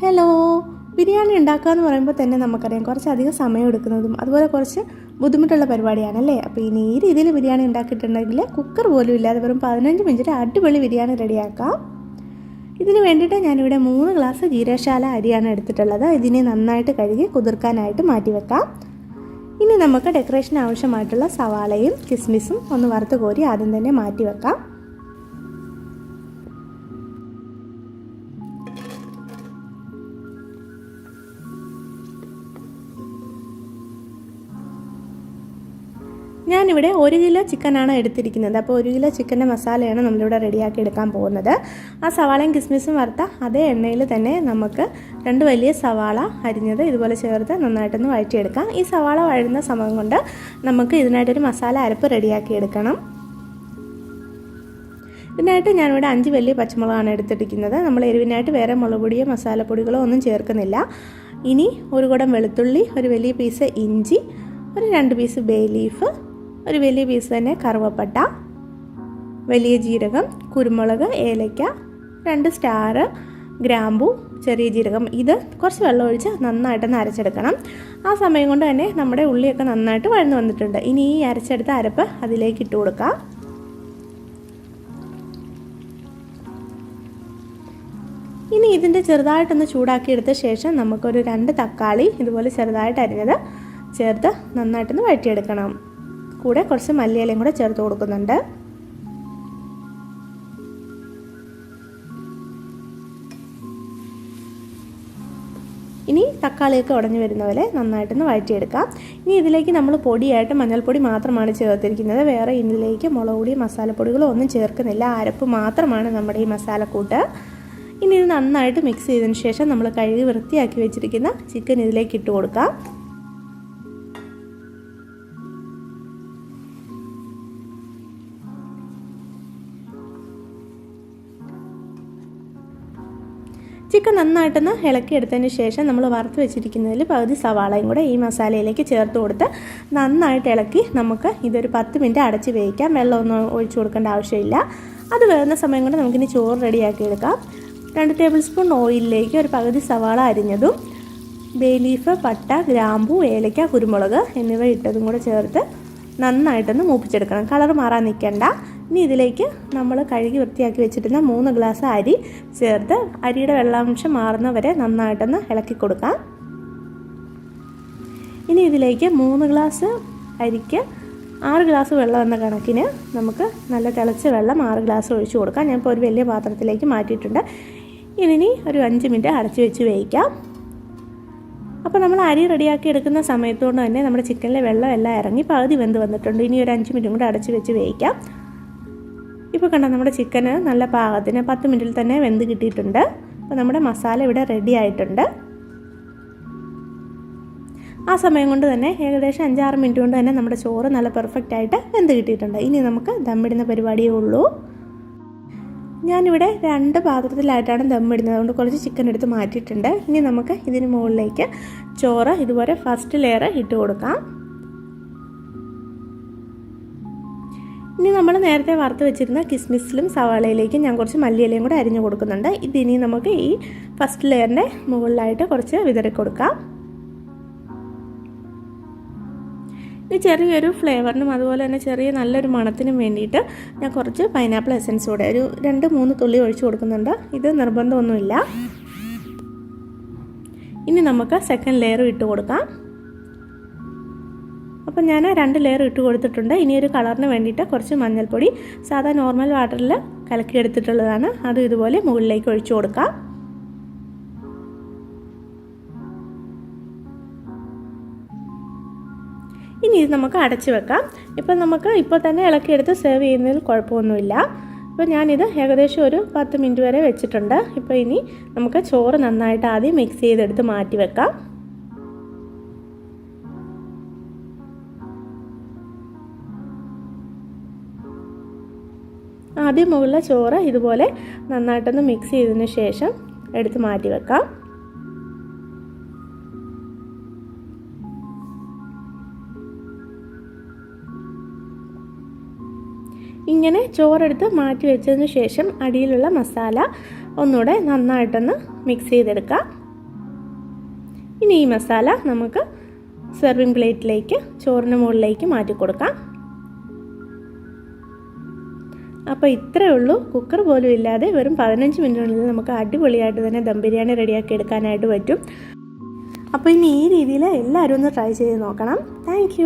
Hello biryani ഉണ്ടാക്കുക എന്ന് പറയുമ്പോൾ തന്നെ നമുക്കറിയാം കുറച്ചധികം സമയം എടുക്കുന്നതും അതുപോലെ കുറച്ച് ബുദ്ധിമുട്ടുള്ള പരിപാടിയാണല്ലേ? അപ്പോൾ ഈ രീതിയിൽ ബിരിയാണി ഉണ്ടാക്കിയിട്ടുണ്ടെങ്കിൽ കുക്കർ പോലും ഇല്ലാതെ വെറും പതിനഞ്ച് മിനിറ്റ് അടിപൊളി ബിരിയാണി റെഡിയാക്കാം. ഇതിന് വേണ്ടിയിട്ട് ഞാനിവിടെ മൂന്ന് ഗ്ലാസ് ജീരശാല അരിയാണ് എടുത്തിട്ടുള്ളത്. ഇതിനെ നന്നായിട്ട് കഴുകി കുതിർക്കാനായിട്ട് മാറ്റി വെക്കാം. ഇനി നമുക്ക് ഡെക്കറേഷൻ ആവശ്യമായിട്ടുള്ള സവാളയും കിസ്മിസും ഒന്ന് വറുത്ത് കോരി ആദ്യം തന്നെ മാറ്റി വെക്കാം. ഞാനിവിടെ ഒരു കിലോ ചിക്കനാണ് എടുത്തിരിക്കുന്നത്. അപ്പോൾ ഒരു കിലോ ചിക്കന്റെ മസാലയാണ് നമ്മളിവിടെ റെഡിയാക്കി എടുക്കാൻ പോകുന്നത്. ആ സവാളയും കിസ്മിസും വറുത്ത അതേ എണ്ണയിൽ തന്നെ നമുക്ക് രണ്ട് വലിയ സവാള അരിഞ്ഞത് ഇതുപോലെ ചേർത്ത് നന്നായിട്ടൊന്ന് വഴറ്റിയെടുക്കാം. ഈ സവാള വഴുന്ന സമയം കൊണ്ട് നമുക്ക് ഇതിനായിട്ടൊരു മസാല അരപ്പ് റെഡിയാക്കി എടുക്കണം. ഇതിനായിട്ട് ഞാനിവിടെ അഞ്ച് വലിയ പച്ചമുളകാണ് എടുത്തിരിക്കുന്നത്. നമ്മൾ എരിവിനായിട്ട് വേറെ മുളക് പൊടിയോ മസാലപ്പൊടികളോ ഒന്നും ചേർക്കുന്നില്ല. ഇനി ഒരു കുടം വെളുത്തുള്ളി ഒരു വലിയ പീസ് ഇഞ്ചി ഒരു രണ്ട് പീസ് ബേ ലീഫ് ഒരു വലിയ പീസ് തന്നെ കറുവപ്പട്ട വലിയ ജീരകം കുരുമുളക് ഏലയ്ക്ക രണ്ട് സ്റ്റാർ ഗ്രാമ്പു ചെറിയ ജീരകം. ഇത് കുറച്ച് വെള്ളം ഒഴിച്ച് നന്നായിട്ടൊന്ന് അരച്ചെടുക്കണം. ആ സമയം കൊണ്ട് തന്നെ നമ്മുടെ ഉള്ളിയൊക്കെ നന്നായിട്ട് വഴന്നു വന്നിട്ടുണ്ട്. ഇനി ഈ അരച്ചെടുത്ത അരപ്പ് അതിലേക്ക് ഇട്ട് കൊടുക്കുക ഇനി ഇതിന്റെ ചെറുതായിട്ടൊന്ന് ചൂടാക്കിയെടുത്ത ശേഷം നമുക്കൊരു രണ്ട് തക്കാളി ഇതുപോലെ ചെറുതായിട്ട് അരിഞ്ഞത് ചേർത്ത് നന്നായിട്ടൊന്ന് വഴറ്റിയെടുക്കണം. കൂടെ കുറച്ച് മല്ലിയിലയും കൂടെ ചേർത്ത് കൊടുക്കുന്നുണ്ട്. ഇനി തക്കാളിയൊക്കെ ഉടഞ്ഞു വരുന്ന പോലെ നന്നായിട്ടൊന്ന് വഴറ്റിയെടുക്കാം. ഇനി ഇതിലേക്ക് നമ്മൾ പൊടിയായിട്ട് മഞ്ഞൾപ്പൊടി മാത്രമാണ് ചേർത്തിരിക്കുന്നത്. വേറെ ഇതിലേക്ക് മുളക് പൊടി മസാലപ്പൊടികളോ ഒന്നും ചേർക്കുന്നില്ല. അരപ്പ് മാത്രമാണ് നമ്മുടെ ഈ മസാലക്കൂട്ട്. ഇനി ഇത് നന്നായിട്ട് മിക്സ് ചെയ്തതിന് ശേഷം നമ്മൾ കഴുകി വൃത്തിയാക്കി വെച്ചിരിക്കുന്ന ചിക്കൻ ഇതിലേക്ക് ഇട്ട് കൊടുക്കാം. ചിക്കൻ നന്നായിട്ടൊന്ന് ഇളക്കിയെടുത്തതിന് ശേഷം നമ്മൾ വറുത്ത് വെച്ചിരിക്കുന്നതിൽ പകുതി സവാളയും കൂടെ ഈ മസാലയിലേക്ക് ചേർത്ത് കൊടുത്ത് നന്നായിട്ട് ഇളക്കി നമുക്ക് ഇതൊരു പത്ത് മിനിറ്റ് അടച്ച് വേവിക്കാം. വെള്ളമൊന്നും ഒഴിച്ചു കൊടുക്കേണ്ട ആവശ്യമില്ല. അത് വേകുന്ന സമയം കൊണ്ട് നമുക്കിനി ചോറ് റെഡിയാക്കി എടുക്കാം. രണ്ട് ടേബിൾ സ്പൂൺ ഓയിലിലേക്ക് ഒരു പകുതി സവാള അരിഞ്ഞതും ബേ ലീഫ് പട്ട ഗ്രാമ്പു ഏലക്ക കുരുമുളക് എന്നിവ ഇട്ടതും കൂടെ ചേർത്ത് നന്നായിട്ടൊന്ന് മൂപ്പിച്ചെടുക്കണം. കളർ മാറാൻ നിൽക്കണ്ട ഇനി ഇതിലേക്ക് നമ്മൾ കഴുകി വൃത്തിയാക്കി വെച്ചിരുന്ന മൂന്ന് ഗ്ലാസ് അരി ചേർത്ത് അരിയുടെ വെള്ളാംശം മാറുന്നവരെ നന്നായിട്ടൊന്ന് ഇളക്കി കൊടുക്കാം. ഇനി ഇതിലേക്ക് മൂന്ന് ഗ്ലാസ് അരിക്ക് ആറ് ഗ്ലാസ് വെള്ളം എന്ന കണക്കിന് നമുക്ക് നല്ല തിളച്ച വെള്ളം ആറ് ഗ്ലാസ് ഒഴിച്ച് കൊടുക്കാം. ഞാനിപ്പോൾ ഒരു വലിയ പാത്രത്തിലേക്ക് മാറ്റിയിട്ടുണ്ട്. ഇതിനി ഒരു അഞ്ച് മിനിറ്റ് അടച്ചു വെച്ച് വേവിക്കാം. അപ്പോൾ നമ്മൾ അരി റെഡിയാക്കി എടുക്കുന്ന സമയത്തുകൊണ്ട് തന്നെ നമ്മുടെ ചിക്കനിലെ വെള്ളം എല്ലാം ഇറങ്ങി പകുതി വെന്ത് വന്നിട്ടുണ്ട്. ഇനി ഒരു അഞ്ച് മിനിറ്റും കൂടെ അടച്ച് വെച്ച് വേവിക്കാം. ഇപ്പോൾ കണ്ട നമ്മുടെ ചിക്കന് നല്ല പാകത്തിന് പത്ത് മിനിറ്റിൽ തന്നെ വെന്ത് കിട്ടിയിട്ടുണ്ട്. അപ്പോൾ നമ്മുടെ മസാല ഇവിടെ റെഡി ആയിട്ടുണ്ട്. ആ സമയം കൊണ്ട് തന്നെ ഏകദേശം അഞ്ചാറ് മിനിറ്റ് കൊണ്ട് തന്നെ നമ്മുടെ ചോറ് നല്ല പെർഫെക്റ്റ് ആയിട്ട് വെന്ത് കിട്ടിയിട്ടുണ്ട്. ഇനി നമുക്ക് ദമ്മിടുന്ന പരിപാടിയേ ഉള്ളൂ. ഞാനിവിടെ രണ്ട് പാത്രത്തിലായിട്ടാണ് ദമ്മിടുന്നത്. അതുകൊണ്ട് കുറച്ച് ചിക്കൻ എടുത്ത് മാറ്റിയിട്ടുണ്ട്. ഇനി നമുക്ക് ഇതിന് മുകളിലേക്ക് ചോറ് ഇതുപോലെ ഫസ്റ്റ് ലെയർ ഇട്ട് കൊടുക്കാം. ഇനി നമ്മൾ നേരത്തെ വറുത്ത് വെച്ചിരുന്ന കിസ്മിസിലും സവാളയിലേക്കും ഞാൻ കുറച്ച് മല്ലിയിലയും കൂടെ അരിഞ്ഞു കൊടുക്കുന്നുണ്ട്. ഇതിനി നമുക്ക് ഈ ഫസ്റ്റ് ലെയറിന്റെ മുകളിലായിട്ട് കുറച്ച് വിതറി കൊടുക്കാം ഈ ചെറിയൊരു ഫ്ലേവറിനും അതുപോലെ തന്നെ ചെറിയ നല്ലൊരു മണത്തിനും വേണ്ടിയിട്ട് ഞാൻ കുറച്ച് പൈനാപ്പിൾ എസൻസ് കൂടെ ഒരു രണ്ട് മൂന്ന് തുള്ളി ഒഴിച്ചു കൊടുക്കുന്നുണ്ട്. ഇത് നിർബന്ധമൊന്നുമില്ല. ഇനി നമുക്ക് സെക്കൻഡ് ലെയർ ഇട്ട് കൊടുക്കാം. അപ്പം ഞാൻ രണ്ട് ലെയർ ഇട്ട് കൊടുത്തിട്ടുണ്ട്. ഇനി ഒരു കളറിന് വേണ്ടിയിട്ട് കുറച്ച് മഞ്ഞൾപ്പൊടി സാധാ നോർമൽ വാട്ടറിൽ കലക്കിയെടുത്തിട്ടുള്ളതാണ്. അത് ഇതുപോലെ മുകളിലേക്ക് ഒഴിച്ചു കൊടുക്കാം. ഇനി ഇത് നമുക്ക് അടച്ചു വെക്കാം. ഇപ്പം നമുക്ക് ഇപ്പോൾ തന്നെ ഇളക്കിയെടുത്ത് സെർവ് ചെയ്യുന്നതിൽ കുഴപ്പമൊന്നുമില്ല. ഇപ്പോൾ ഞാനിത് ഏകദേശം ഒരു പത്ത് മിനിറ്റ് വരെ വെച്ചിട്ടുണ്ട്. ഇപ്പോൾ ഇനി നമുക്ക് ചോറ് നന്നായിട്ട് ആദ്യം മിക്സ് ചെയ്തെടുത്ത് മാറ്റി വെക്കാം. ആദ്യം മുകളിലെ ചോറ് ഇതുപോലെ നന്നായിട്ടൊന്ന് മിക്സ് ചെയ്തതിന് ശേഷം എടുത്ത് മാറ്റി വെക്കാം. ഇങ്ങനെ ചോറെടുത്ത് മാറ്റി വെച്ചതിന് ശേഷം അടിയിലുള്ള മസാല ഒന്നുകൂടെ നന്നായിട്ടൊന്ന് മിക്സ് ചെയ്തെടുക്കാം. ഇനി ഈ മസാല നമുക്ക് സെർവിങ് പ്ലേറ്റിലേക്ക് ചോറിന് മുകളിലേക്ക് മാറ്റി കൊടുക്കാം. അപ്പോൾ ഇത്രയേ ഉള്ളൂ. കുക്കർ പോലും ഇല്ലാതെ വെറും പതിനഞ്ച് മിനിറ്റിനുള്ളിൽ നമുക്ക് അടിപൊളിയായിട്ട് തന്നെ ദം ബിരിയാണി റെഡിയാക്കി എടുക്കാനായിട്ട് പറ്റും. അപ്പോൾ ഇനി ഈ രീതിയിൽ എല്ലാവരും ഒന്ന് ട്രൈ ചെയ്ത് നോക്കണം. താങ്ക്